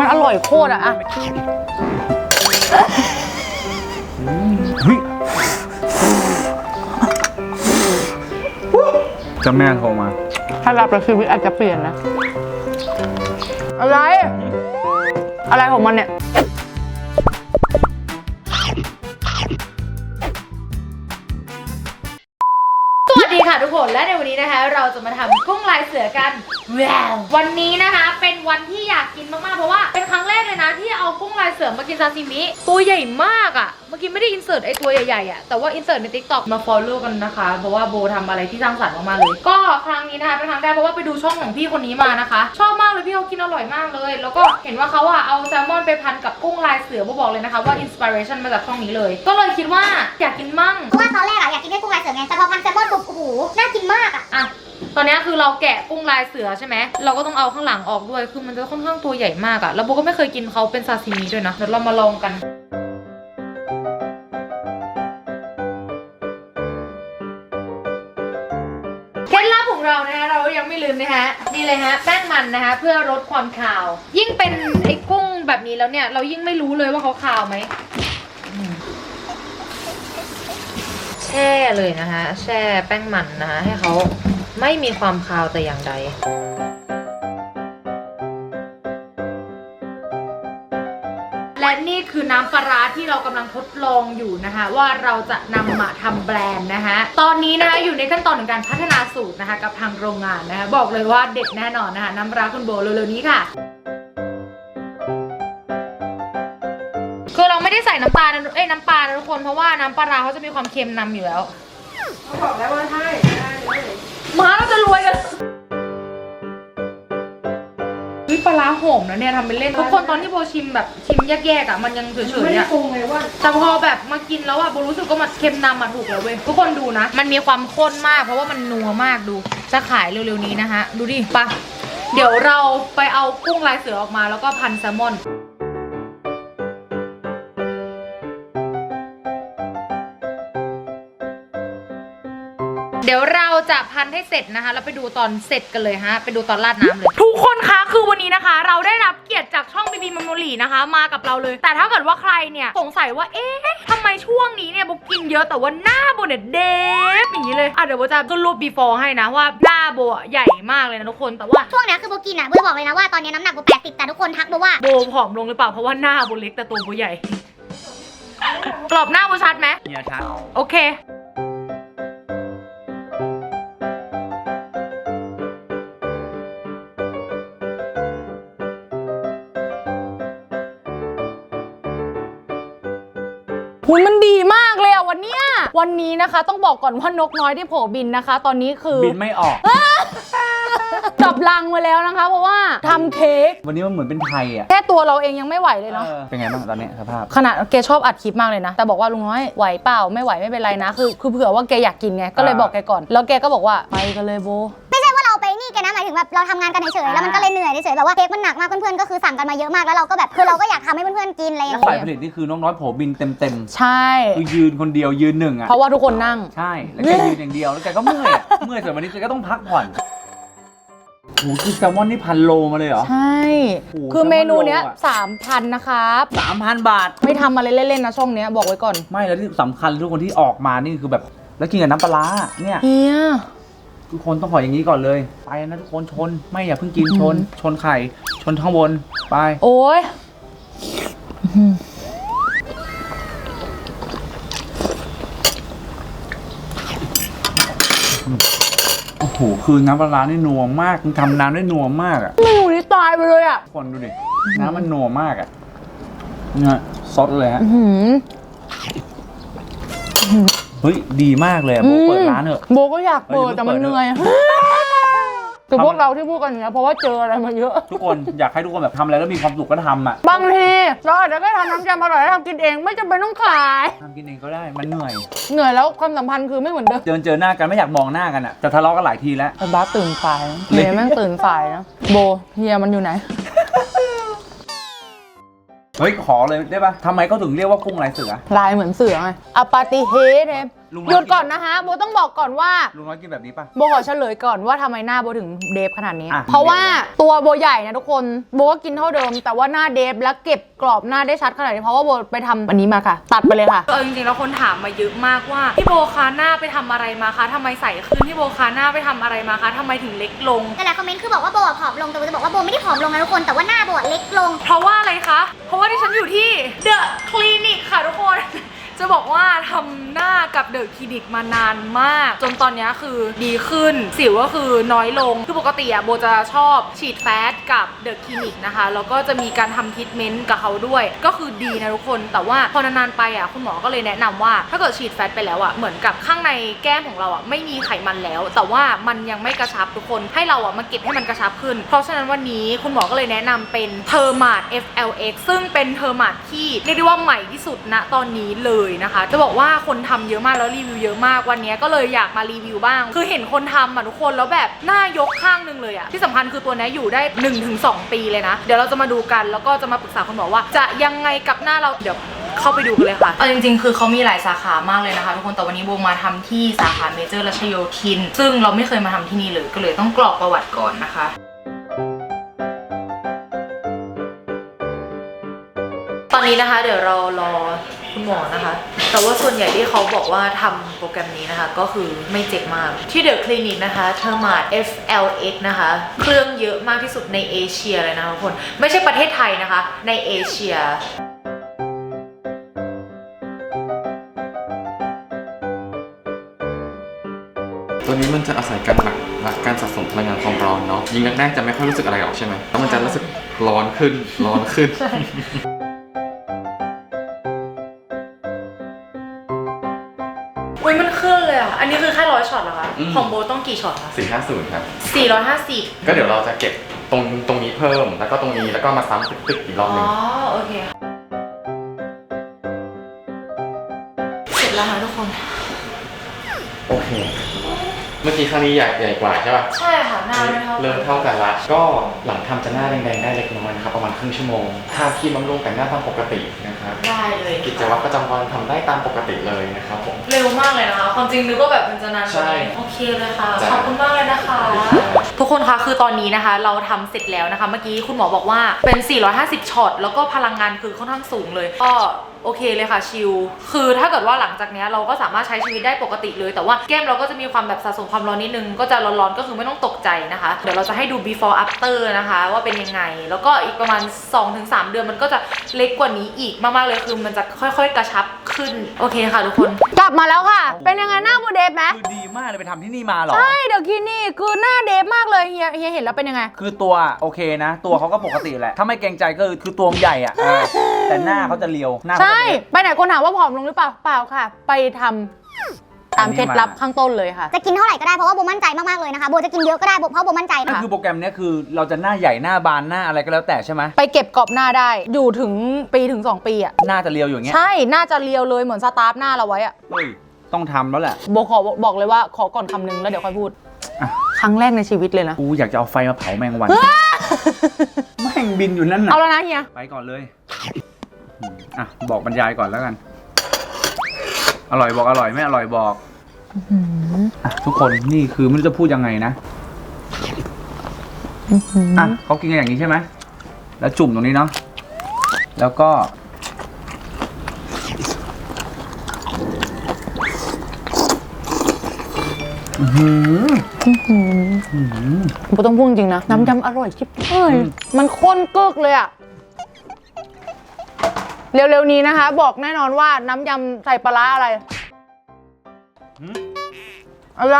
มันอร่อยโคตรอะอะเฮ้ยเจะแม่โทรมา ถ้ารับแล้วชีวิตอาจจะเปลี่ยนนะ อะไร อะไรของมันเนี่ย สวัสดีค่ะทุกคนและในวันนี้นะคะ เราจะมาทำกุ้งลายเสือกันว้าววันนี้นะคะเป็น วันที่อยากกินมากๆ เพราะว่าเป็นครั้งแรกเลยนะที่เอากุ้งลายเสือมากินซาซิมิ ตัวใหญ่มากอะ่ะ เมื่อกี้ไม่ได้อินเสิร์ตไอตัวใหญ่ๆอะ่ะ แต่ว่าอินเสิร์ตใน t ิ k t o k มา follow กันนะคะ เพราะว่าโบทำอะไรที่สร้างสรรค์มากๆเลย ก็ครั้งนี้นะคะเป็นครั้งแรกเพราะว่าไปดูช่องของพี่คนนี้มานะคะ ชอบมากเลยพี่เขากินอร่อยมากเลย แล้วก็เห็นว่าเขาอะเอาแซลมอนไปพันกับกุ้งลายเสือโบบอกเลยนะคะว่าอินสปิเรชันมาจากช่องนี้เลย ก็เลยคิดว่าอยากกินมั่งเพราะว่าตอนแรกอะอยากกินแค่กุ้งลายเสือไงแต่พอพันแซลมอนปุ๊บโอ้โหน่ากินมากอะอะ ตอนนี้คือเราแกะกุ้งลายเสือใช่ไหมเราก็ต้องเอาข้างหลังออกด้วยคือมันจะค่อนข้างตัวใหญ่มากอะแล้วโบก็ไม่เคยกินเขาเป็นซาซิมิด้วยนะเดี๋ยวเรามาลองกันเคล็ดลับของเรานะคะเรายังไม่ลืมนะคะนี่เลยฮะแป้งมันนะคะเพื่อลดความคาว ยิ่งเป็นไอ้กุ้งแบบนี้แล้วเนี่ย เรายิ่งไม่รู้เลยว่าเขาคาวไหมอืมแช่เลยนะคะแช่แป้งมันนะคะให้เขา ไม่มีความคาวแต่อย่างใดและนี่คือน้ำปลาร้าที่เรากำลังทดลองอยู่นะคะ ว่าเราจะนำมาทำแบรนด์นะคะ ตอนนี้นะคะอยู่ในขั้นตอนของการพัฒนาสูตรนะคะ กับทางโรงงานนะคะ บอกเลยว่าเด็ดแน่นอนนะคะ น้ำปลาร้าคุณโบเร็วๆนี้ค่ะคือเราไม่ได้ใส่น้ำตาลนะเอ้ยน้ำปลานะทุกคนเพราะว่าน้ำปลาร้าเขาจะมีความเค็มนำอยู่แล้วเขาบอกแล้วว่าใช่มาเรา จะรวยกันเฮ้ยปลาร้าหอมนะเนี่ยทำเป็นเล่นทุกคนตอนที่โบชิมแบบชิมแยกๆอะมันยังเฉยๆอะแต่พอแบบมากินแล้วอะโบรู้สึกว่ามันเค็มนำมาถูกแล้วเว้ยทุกคนดูนะ มันมีความข้นมาก เพราะว่ามันนัวมากดูจะขายเร็วๆนี้นะคะดูดิปะเดี๋ยวเราไปเอากุ้งลายเสือออกมาแล้วก็พันแซลมอน เดี๋ยวเราจะพันให้เสร็จนะคะแล้วไปดูตอนเสร็จกันเลยฮะ ไปดูตอนราดน้ำเลย ทุกคนคะคือวันนี้นะคะ เราได้รับเกียรติจากช่องบีบีมัมโมลีนะคะ มากับเราเลย แต่ถ้าเกิดว่าใครเนี่ยสงสัยว่าเอ๊ะทำไมช่วงนี้เนี่ยโบกินเยอะแต่ว่าหน้าโบเนี่ยเดฟอย่างนี้เลยอะเดี๋ยวโบจะขึ้นรูป before ให้นะว่าหน้าโบอะใหญ่มากเลยนะทุกคนแต่ว่า ช่วงเนี้ยคือโบกินอะโบจะบอกเลยนะว่าตอนนี้น้ำหนักโบแปดสิบแต่ทุกคนทักโบว่า โบผอมลงหรือเปล่าเพราะว่าหน้าโบเล็กแต่ตัวโบใหญ่ กรอบหน้าโบชัดไหมเนี่ยชัด โอเค หุยมันดีมากเลยอะวันเนี้ยวันนี้นะคะ ต้องบอกก่อนว่านกน้อยที่โผบินนะคะ ตอนนี้คือบินไม่ออก จับลังมาแล้วนะคะ เพราะว่าทำเค้กวันนี้มันเหมือนเป็นไทยอะแค่ตัวเราเองยังไม่ไหวเลยเนาะ เออเป็นไงบ้างตอนนี้สภาพ ขนาดแกชอบอัดคลิปมากเลยนะ แต่บอกว่าลุงน้อยไหวเปล่าไม่ไหวไม่เป็นไรนะ คือคือเผื่อว่าแกอยากกินไง ก็เลยอ่าบอกแกก่อน แล้วแกก็บอกว่าไปกันเลยโบ ไม่ใช่ว่าเรา ไปนี่กันนะหมายถึงแบบเราทำงานกันเฉยๆแล้วมันก็เลยเหนื่อยเฉยๆแบบว่าเค้กมันหนักมากเพื่อนๆก็คือสั่งกันมาเยอะมากแล้วเราก็แบบคือเราก็อยากทำให้เพื่อนๆกินอะไรอย่างแล้วเงี้ย ฝ่ายผลิตนี่คือน้องน้อยโผบินเต็มเต็มใช่ ๆคือยืนคนเดียวยืนหนึ่งอะเพราะว่าทุกคนนั่ง ใช่แล้วแกยืนอย่างเดียวแล้วแกก็เมื่อยอะเมื่อยเสร็จวันนี้แกก็ต้องพักผ่อนโอ้โหคือแซลมอนนี่พันโลมาเลยเหรอ ใช่ โอ้โหคือเมนูเนี้ยแซลมอนโลอะ สามพันนะครับ สามพันบาท ไม่ทำอะไรเล่นๆนะช่องเนี้ยบอกไว้ก่อน ไม่แล้วที่สำคัญทุกคนที่ออกมานี่คือแบบ แล้วกินกับน้ำปลาร้าเนี่ย เฮีย ทุกคนต้องขออย่างนี้ก่อนเลย ไปนะทุกคนชน ไม่อย่าเพิ่งกินชน ชนไข่ ชนข้างบน ไป โอ้ยโอ้โห คือน้ำปลาร้านี่นัวมากมันทำน้ำได้นัวมากอะเมนูนี้ตายไปเลยอะ ทุกคนดูดิ น้ำมันนัวมากอะเนี่ยซดเลยฮะ อื้อหือ เฮ้ยดีมากเลยอะโบเปิดร้านเถอะ โบก็อยากเปิดเออแต่มันเปิดเหนื่อยคือพวกเราที่พูดกันอย่างเงี้ยเพราะว่าเจออะไรมาเยอะ ทุกคนอยากให้ทุกคนแบบทำอะไรแล้วมีความสุขก็ทำอะ บางทีเราอาจจะแค่ทำน้ำยำอร่อยแล้วทำกินเองไม่จำเป็นต้องขายทำกินเองก็ได้มันเหนื่อย เหนื่อยแล้วความสัมพันธ์คือไม่เหมือนเดิมเจอเจอหน้ากันไม่อยากมองหน้ากันอะจะทะเลาะกันหลายทีแล้วไอ้บ้าสตื่นสายนะเฮียแม่งตื่นสายนะโบเฮียมันอยู่ไหน เฮ้ยขอเลยได้ปะทำไมเขาถึงเรียกว่ากุ้งลายเสือ ลายเหมือนเสือไงอปาติเฮเนี่ย ลุงหยุดก่อนนะคะโบต้องบอกก่อนว่า ลุงน้อยกินแบบนี้ป่ะ โบขอเฉลยก่อนว่าทำไมหน้าโบถึงเดฟขนาดนี้ อะ เพราะว่าตัวโบใหญ่นะทุกคนโบก็กินเท่าเดิม แต่ว่าหน้าเดฟและเก็บกรอบหน้าได้ชัดขนาดนี้เพราะว่าโบไปทำอันนี้มาค่ะ ตัดไปเลยค่ะ เออจริงๆแล้วคนถามมาเยอะมากว่าพี่โบคาหน้าไปทำอะไรมาคะทำไมใส่ขึ้นพี่โบคาหน้าไปทำอะไรมาคะทำไมถึงเล็กลง แต่หลายคอมเมนต์คือบอกว่าโบอะผอมลง แต่โบจะบอกว่าโบไม่ได้ผอมลงนะทุกคน แต่ว่าหน้าโบอะเล็กลง เพราะว่าอะไรคะ เพราะว่าที่ฉันอยู่ที่เดอะคลินิกค่ะทุกคน จะบอกว่าทำหน้ากับเดอะคลินิกมานานมาก จนตอนนี้คือดีขึ้น สิวก็คือน้อยลง คือปกติอะโบจะชอบฉีดแฟตกับเดอะคลินิกนะคะ แล้วก็จะมีการทำทรีทเมนต์กับเขาด้วย ก็คือดีนะทุกคน แต่ว่าพอนานๆไปอะคุณหมอก็เลยแนะนำว่า ถ้าเกิดฉีดแฟตไปแล้วอะเหมือนกับข้างในแก้มของเราอะไม่มีไขมันแล้ว แต่ว่ามันยังไม่กระชับทุกคน ให้เราอะมาเก็บให้มันกระชับขึ้น เพราะฉะนั้นวันนี้คุณหมอก็เลยแนะนำเป็นเทอร์มาด FLX ซึ่งเป็นเทอร์มาดที่เรียกได้ว่าใหม่ที่สุดณตอนนี้เลยนะคะ จะบอกว่าคนทำเยอะมากแล้วรีวิวเยอะมากวันนี้ก็เลยอยากมารีวิวบ้าง คือเห็นคนทำอะทุกคนแล้วแบบหน้ายกข้างนึงเลยอะที่สำคัญคือตัวนี้อยู่ได้ 1-2 ปีเลยนะ เดี๋ยวเราจะมาดูกันแล้วก็จะมาปรึกษาคุณหมอว่า จะยังไงกับหน้าเราเดี๋ยวเข้าไปดูกันเลยค่ะเอาจริงๆ คือเขามีหลายสาขามากเลยนะคะทุกคน แต่วันนี้โบมาทำที่สาขาเมเจอร์รัชโยธิน ซึ่งเราไม่เคยมาทำที่นี่เลย ก็เลยต้องกรอกประวัติก่อนนะคะตอนนี้นะคะเดี๋ยวเรารอ คุณหมอนะคะ แต่ว่าส่วนใหญ่ที่เขาบอกว่าทำโปรแกรมนี้นะคะ ก็คือไม่เจ็บมาก ที่เดอะคลินิกนะคะเทอร์มาด FLX นะคะ เครื่องเยอะมากที่สุดในเอเชียเลยนะคะทุกคน ไม่ใช่ประเทศไทยนะคะ ในเอเชียตัวนี้มันจะอาศัยการหลักหลักการสะสมพลังงานความร้อนเนาะยิงแรกๆจะไม่ค่อยรู้สึกอะไรหรอกใช่ไหมแล้วมันจะรู้สึกร้อนขึ้นร้อนขึ้น อะอันนี้คือแค่ร้อยช็อตเหรอคะ อืม ของโบต้องกี่ช็อตคะ450ครับ สี่ร้อยห้าสิบก็เดี๋ยวเราจะเก็บตรงตรงนี้เพิ่ม แล้วก็ตรงนี้แล้วก็มาซ้ำตึกๆอีกรอบหอ๋นึองโอเคเสร็จแล้วค่ะทุกคน โอเค เมื่อกี้ครั้งนี้ใหญ่ใหญ่กว่าใช่ป่ะ ใช่ค่ะหน้าไม่เท่ากัเริ่นมเท่ากันละ ก็หลังทำจะหน้าแดงๆได้เล็กน้อยนะครับประมาณครึ่งชั่วโมงทาครีมบำรุงแต่งหน้าตามปกตินะครับได้เลยกิจวัตรประจำวันทำได้ตามปกติเลยนะครับผมเร็วมากเลยนะคะความจริงนึกว่าแบบมันจะนานกว่าใช่นี้โอเคเลยค่ะจ้ะขอบคุณมากเลยนะคะทุก คนคะคือตอนนี้นะคะ เราทำเสร็จแล้วนะคะ เมื่อกี้คุณหมอบอกว่าเป็น 450 ช็อต แล้วก็พลังงานคือค่อนข้างสูงเลย ก็โอเคเลยค่ะชิล คือถ้าเกิดว่าหลังจากนี้เราก็สามารถใช้ชีวิตได้ปกติเลย แต่ว่าแก้มเราก็จะมีความแบบสะสมความร้อนนิดนึง ก็จะร้อนๆ ก็คือไม่ต้องตกใจนะคะ เดี๋ยวเราจะให้ดู before after นะคะ ว่าเป็นยังไง แล้วก็อีกประมาณ 2-3 เดือนมันก็จะเล็กกว่านี้อีกมากๆเลย คือมันจะค่อยๆ กระชับขึ้น โอเคค่ะทุกคน กลับมาแล้วค่ะ เป็นยังไงน้าโบ เดฟไหมคือดีมากเลยไปทำที่นี่มาเหรอ ใช่เดี๋ยวคินี่คือหน้าเดฟมากเลยเฮียเฮียเห็นแล้วเป็นยังไง คือตัวโอเคนะ ตัวเขาก็ปกติแหละ ถ้าไม่เกรงใจก็คือคือตัวมันใหญ่อะเออแต่หน้าเขาจะเรียว หน้าเขาใช่จะเรียว ไปไหนคนถามว่าผอมลงหรือเปล่าเปล่าค่ะ ไปทำตามเคล็ดลับข้างต้นเลยค่ะ จะกินเท่าไหร่ก็ได้เพราะว่าโบมั่นใจมากๆเลยนะคะโบจะกินเยอะก็ได้โบเพราะโบมั่นใจก็ค่ะ คือโปรแกรมเนี้ยคือเราจะหน้าใหญ่หน้าบานหน้าอะไรก็แล้วแต่ใช่ไหมไปเก็บกรอบหน้าได้ อยู่ถึงปีถึง 2 ปีอะ หน้าจะเรียวอยู่อย่างเงี้ยใช่น่าจะเรียวเลยเหมือนสตาร์ฟหน้าเราไว้อะ เฮ้ย ต้องทำแล้วแหละโบขอบอกเลยว่าขอก่อนคำนึงแล้วเดี๋ยวค่อยพูด อะครั้งแรกในชีวิตเลยนะ กูอยากจะเอาไฟมาเผาแมงวัน แม่งบินอยู่นั่นน่ะ เอาแล้วนะเฮีย ไปก่อนเลยอืมอะ บอกบรรยายก่อนแล้วกัน อร่อยบอกอร่อยไม่อร่อยบอกอะทุกคนนี่คือไม่รู้จะพูดยังไงนะอะเขากินกันอย่างนี้ใช่ไหมแล้วจุ่มตรงนี้เนาะแล้วก็ อื้อ หืออื้อหือโบต้องพูดจริงนะ น้ำยำอร่อยจิ๊บเอ้ยอืมมันข้นกึกเลยอะเร็วๆนี้นะคะ บอกแน่นอนว่าน้ำยำใส่ปลาร้าอะไร อะไร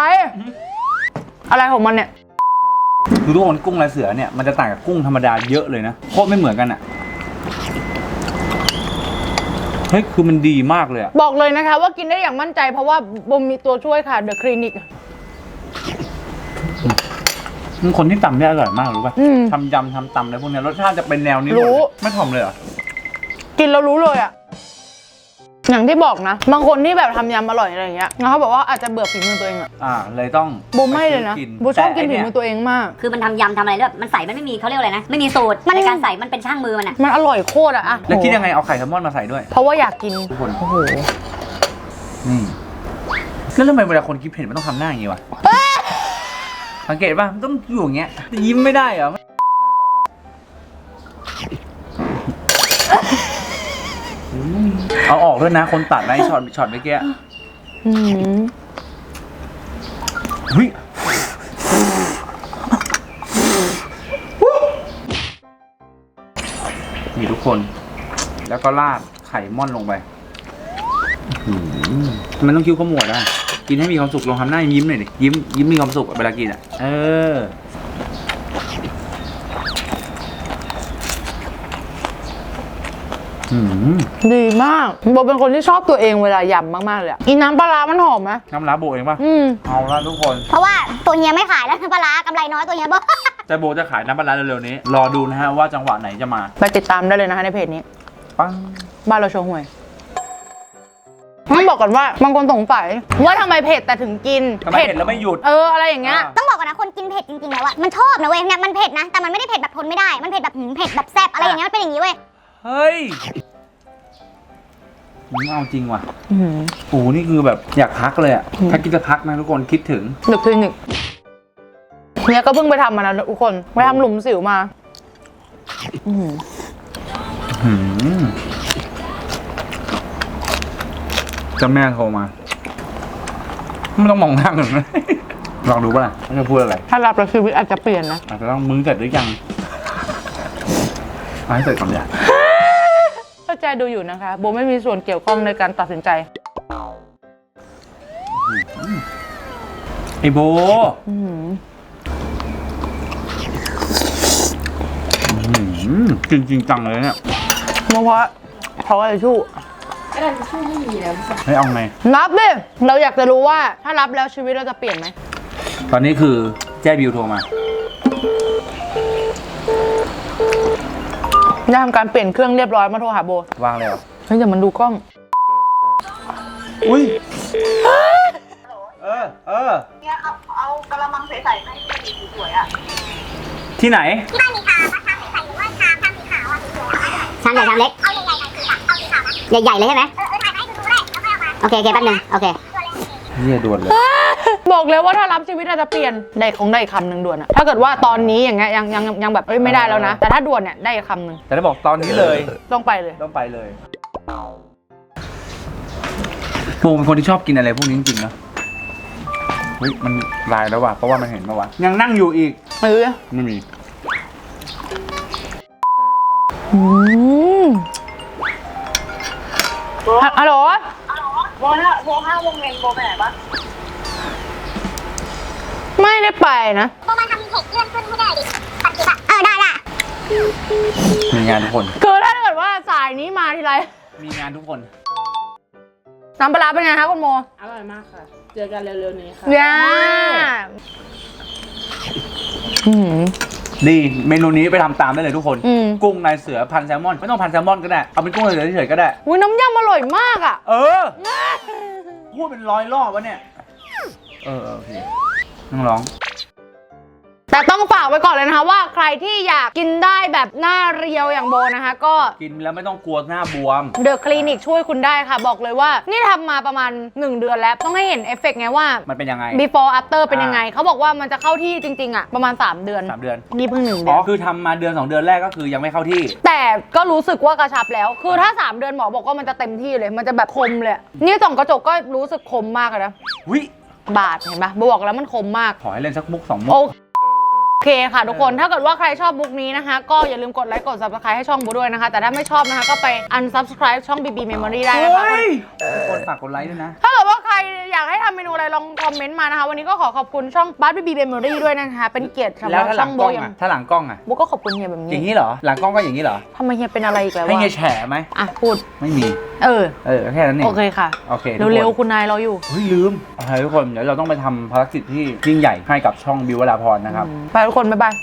อะไรของมันเนี่ย คือทุกคนกุ้งลายเสือเนี่ยมันจะต่างกับกุ้งธรรมดาเยอะเลยนะโคตรไม่เหมือนกันอะเฮ้ยคือมันดีมากเลยอะบอกเลยนะคะ ว่ากินได้อย่างมั่นใจเพราะว่าบมมีตัวช่วยค่ะ The Clinic มัน คนที่ตำได้อร่อยมากรู้ป่ะอืมทำยำทำตำอะไรพวกเนี้ยรสชาติจะเป็นแนวนี้หมดรู้เลยไม่ถ่อมเลยเหรอ กินแล้วรู้เลยอะอย่างที่บอกนะบางคนที่แบบทำยำอร่อยอะไรอย่างเงี้ยแล้วเขาบอกว่าอาจจะเบื่อฝีมือตัวเองอะอ่า เลยต้องโบไม่เลยนะปซื้โบชอบกินแต่ฝีไเยมือตัวเองมาก คือมันทำยำทำอะไรด้วยมันใส่มันไม่มีเขาเรียกว่าอะไรนะ ไม่มีสูตรมัน ในการใส่มันเป็นช่างมือมันอะมันอร่อยโคตรอะอะแล้วคิดยังไงเอาไข่แซลมอนมาใส่ด้วย เพราะว่าอยากกินทุกคน โอ้โหนี่แล้วทำไมเวลาคนคิดเผ็ดมันต้องทำหน้าอย่างงี้วะ สังเกตป่ะมันต้องอยู่อย่างเงี้ยยิ้มไม่ได้เหรอเอาออกด้วยนะ คนตัดนะไอ้ช็อตช็อตเมื่อกี้อืมเฮ้ยนี่ทุกคน แล้วก็ราดไข่ม่อนลงไปอื้อหือมันต้องคิ้วขมวดอะ กินให้มีความสุขลองทำหน้ายิ้มหน่อยดิยิ้มยิ้มมีความสุขอะเวลากินอะ เอออืมดีมากโบเป็นคนที่ชอบตัวเองเวลายำมากๆเลยอะอีน้ำปลาร้ามันหอมไหมน้ำร้าโบเองป่ะอืม เอาละทุกคน เพราะว่าตัวเฮียไม่ขายแล้วน้ำปลาร้ากำไรน้อยตัวเฮียบอกแต่โบจะขายน้ำปลาร้าเร็วๆนี้ รอดูนะฮะว่าจังหวะไหนจะมาไปติดตามได้เลยนะคะในเพจนี้ ปัง บ้านเราโชว์หวย ต้องบอกก่อนว่าบางคนสงสัยว่าทำไมเผ็ดแต่ถึงกินทำไมเห็นแล้วไม่หยุด เอออะไรอย่างเงี้ย อ่า ต้องบอกก่อนนะคนกินเผ็ดจริงๆแล้วอะมันชอบนะเว้ยเนี่ยมันเผ็ดนะแต่มันไม่ได้เผ็ดแบบทนไม่ได้มันเผ็ดแบบหืมเผ็ดแบบแซ่บอะไรอย่างเงี้ยมันเป็นอย่างงี้เว้ยเฮ้ยมึงเอาจริงว่ะอื้อหือโอ้โหนี่คือแบบอยากพักเลยอะอืมถ้าคิดจะพักนะทุกคนคิดถึง เดอะคลินิกเนี่ยก็เพิ่งไปทำมานะทุกคนไปทำหลุมสิวมาอื้อหือหืมเจ้าแม่โทรมาไม่ต้องมองหน้ากันนะลองดูป่ะล่ะว่าจะพูดอะไรถ้ารับแล้วชีวิตอาจจะเปลี่ยนนะ อาจจะต้องมึงเสร็จหรือยังเอาให้เสร็จก่อนเนี่ยถ้าใจดูอยู่นะคะ โบไม่มีส่วนเกี่ยวข้องในการตัดสินใจ ไอโบ อื้อหือหืมจริงจริงจังเลยเนี่ย เพราะว่าเพราะอะไรชู่ เฮ้ยเอาไง รับดิ เราอยากจะรู้ว่าถ้ารับแล้วชีวิตเราจะเปลี่ยนไหม ตอนนี้คือแจ้บิวโทรมา ได้ทำการเปลี่ยนเครื่องเรียบร้อยมาโทรหาโบวางเลยเหรอ เฮ้ยอย่ามันดูกล้อง อุ้ย เออ เออ เนี่ยเอาเอากระมังใสๆให้สวยๆอะที่ไหน ที่บ้านมีชามชามใสๆหรือว่าชามชามสีขาวอะสีเขียวชามใหญ่ชามเล็ก เอาใหญ่ๆหน่อย ใหญ่ๆเลยใช่ไหมเออเออถ่ายมาให้ดูๆก็ได้แล้วค่อยเอามาโอเคโอเคแป๊บนึงโอเคเยี่ยด่วนเลย บอกเลยว่าถ้ารับชีวิตเราจะเปลี่ยนได้ของได้อีกคำหนึ่งด่วนอะถ้าเกิดว่าตอนนี้อย่างเงี้ยยังยังยังแบบเอ้ยไม่ได้แล้วนะ แต่ถ้าด่วนเนี่ยได้อีกคำหนึ่งแต่ได้บอกตอนนี้เลยต้องไปเลย ต้องไปเลยโบเป็นคนที่ชอบกินอะไรพวกนี้จริงๆนะเฮ้ยมันลายแล้วว่ะเพราะว่ามันเห็นมาวะยังนั่งอยู่อีกเออไม่มีอืม ฮะฮัลโหล โบห้าโบห้าวงเงินโบไปไหนปะไม่ได้ไปนะโบมาทำเพจเลื่อนขึ้นให้ได้ดิตัดคลิปอะเออได้ละมีงานทุกคน คือถ้าเกิดว่าสายนี้มาทีไรมีงานทุกคน น้ำปลาร้าเป็นไงคะคุณโมอร่อยมากค่ะ เจอกันเร็วๆนี้ค่ะ ย่าอืม ดีเมนูนี้ไปทำตามได้เลยทุกคน อืม กุ้งลายเสือพันแซลมอนไม่ต้องพันแซลมอนก็ได้เอาเป็นกุ้งลายเสือเฉยๆก็ได้ อุ้ยน้ำยำอร่อยมากอะ เออ พูดเป็นร้อยรอบวะเนี่ย เออเออโอเคนั่งร้อง แต่ต้องฝากไว้ก่อนเลยนะคะว่าใครที่อยากกินได้แบบหน้าเรียวอย่างโบนะคะ ก็ กินแล้วไม่ต้องกลัวหน้าบวม เดอะคลินิกช่วยคุณได้ค่ะ บอกเลยว่า นี่ทำมาประมาณ 1 เดือนแล้ว ต้องให้เห็นเอฟเฟกต์ไงว่า มันเป็นยังไง before after เป็นยังไงอ่าเขาบอกว่ามันจะเข้าที่จริงๆ อะ ประมาณ 3 เดือน สามเดือน นี่เพิ่งหนึ่งเดือ๋ออน คือทำมาเดือนสองเดือนแรกก็คือยังไม่เข้าที่ แต่ก็รู้สึกว่ากระชับแล้ว คือถ้า 3 เดือนหมอบอกว่ามันจะเต็มที่เลย มันจะแบบคมเลย นี่ส่องกระจกก็รู้สึกคมมากเลยนะ วิบาดเห็นปะโบบอกแล้วมันคมมาก ขอให้เล่นสักมุกสองมุก โอ เคค่ะทุกคนถ้าเกิดว่าใครชอบบุ๊กนี้นะคะ ก็อย่าลืมกดไลค์กด subscribe ให้ช่องบูด้วยนะคะ แต่ถ้าไม่ชอบนะคะก็ไป unsubscribe ช่อง BB Memory ได้นะคะเฮ้ยทุกคนฝากกดไลค์ด้วยนะถ้าเกิดว่าใค รอยากให้ทำเมนูอะไรลองคอมเมนต์มานะคะ วันนี้ก็ขอขอบคุณช่องบัส BB Memory ด้วยนะคะ เป็นเกียรติสำหแล้รัวบถ้าหช่ลัองงโบกล้องอย่างอะถ้าหลังกล้องอะบุ๊กก็ขอบคุณเฮียแบบอย่างนี้นี้เหรอ หลังกล้องก็อย่างนี้เหรอ ทำไมเฮียเป็นอะไรอีกแล้วให้วะเงยแฉไหม อะพูด ไม่มี เออ เออแค่นั้นเอง โอเคค่ะ โอเคทุกคน เร็วๆ คุณนายรออยู่ เฮ้ยลืมโอเคทุกคน เดี๋ยวเราต้องไปทำภารกิจที่ยิ่งใหญ่ให้กับช่องบิววราพรนะครับ ไปทุกคน บ๊ายบาย